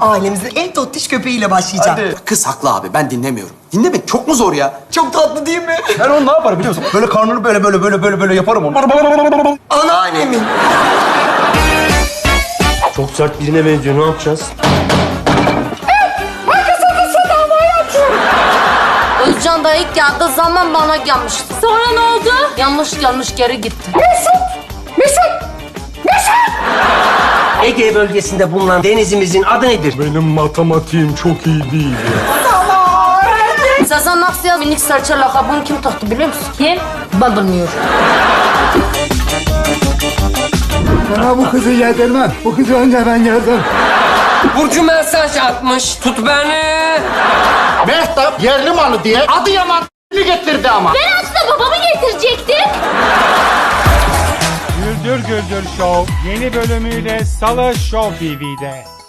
Ailemizin en tottiş köpeğiyle başlayacağım. Kız haklı abi ben dinlemiyorum. Dinlemek çok mu zor ya? Çok tatlı değil mi? Ben onu ne yaparım biliyor musun? Böyle karnını böyle böyle böyle böyle böyle yaparım onu. Anneannemin. Çok sert birine benziyor. Ne yapacağız? Özcan da ilk geldiği zaman bana gelmişti. Sonra ne oldu? Yanlış gelmiş geri gitti. Ege bölgesinde bulunan denizimizin adı nedir? Benim matematiğim çok iyi değil. Sezen Aksu'ya minik serçe lakabını kim taktı biliyor musun? Kim? Ben bilmiyorum. Bana bu kızı yedirmem. Bu kızı önce ben yedim. Burcu mesaj atmış. Tut beni. Mehtap yerli malı diye Adıyaman getirdi ama. Güldür Güldür Show yeni bölümüyle Salı Show TV'de.